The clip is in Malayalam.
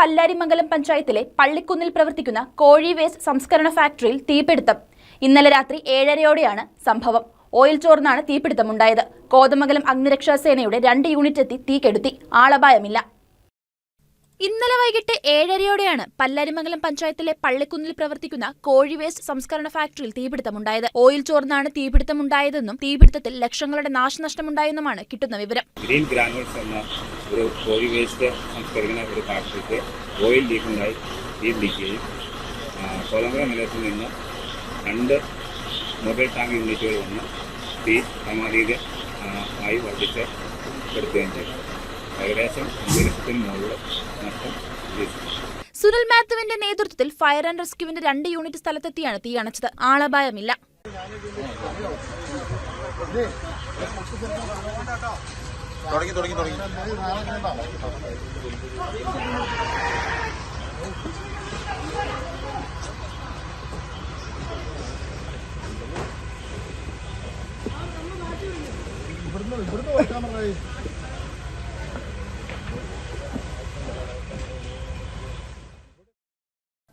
പല്ലാരിമംഗലം പഞ്ചായത്തിലെ പള്ളിക്കുന്നിൽ പ്രവർത്തിക്കുന്ന കോഴി വേസ്റ്റ് സംസ്കരണ ഫാക്ടറിയിൽ തീപിടുത്തം. ഇന്നലെ രാത്രി ഏഴരയോടെയാണ് സംഭവം. ഓയിൽ ചോർന്നാണ് തീപിടുത്തമുണ്ടായത്. കോതമംഗലം അഗ്നിരക്ഷാ സേനയുടെ രണ്ട് യൂണിറ്റ് എത്തി തീ കെടുത്തി ആളപായമില്ല. വൈകിട്ട് ഏഴരയോടെയാണ് പല്ലരിമംഗലം പഞ്ചായത്തിലെ പള്ളിക്കുന്നിൽ പ്രവർത്തിക്കുന്ന കോഴി വേസ്റ്റ് സംസ്കരണ ഫാക്ടറിയിൽ തീപിടുത്തമുണ്ടായത്. ഓയിൽ ചോർന്നാണ് തീപിടുത്തമുണ്ടായതെന്നും തീപിടുത്തത്തിൽ ലക്ഷങ്ങളുടെ നാശനഷ്ടമുണ്ടായെന്നുമാണ് കിട്ടുന്ന വിവരം. ഗ്രീൻ ഗ്രാനുൾസ് എന്ന ഒരു കോഴി വേസ്റ്റ് സംസ്കരിക്കുന്ന ഒരു ഫാക്ടറിക്ക് ഓയിൽ ലീക്കുണ്ടായി തീപിടിക്കുകയും കോതമംഗലം നിലയത്തിൽ നിന്ന് രണ്ട് മൊബൈൽ ടാങ്ക് യൂണിറ്റുകൾ വന്ന് തീ പരമാവധി ആയി വർദ്ധിച്ച് എടുക്കുകയും ചെയ്തു. ഏകദേശം അഞ്ച് ലക്ഷത്തിന് മുകളിൽ നഷ്ടം സുനിൽ മാത്യുവിന്റെ നേതൃത്വത്തിൽ ഫയർ ആൻഡ് റെസ്ക്യൂവിന്റെ രണ്ട് യൂണിറ്റ് സ്ഥലത്തെത്തിയാണ് തീ അണച്ചത്. ആളപായമില്ല. തുടങ്ങി തുടങ്ങി തുടങ്ങി.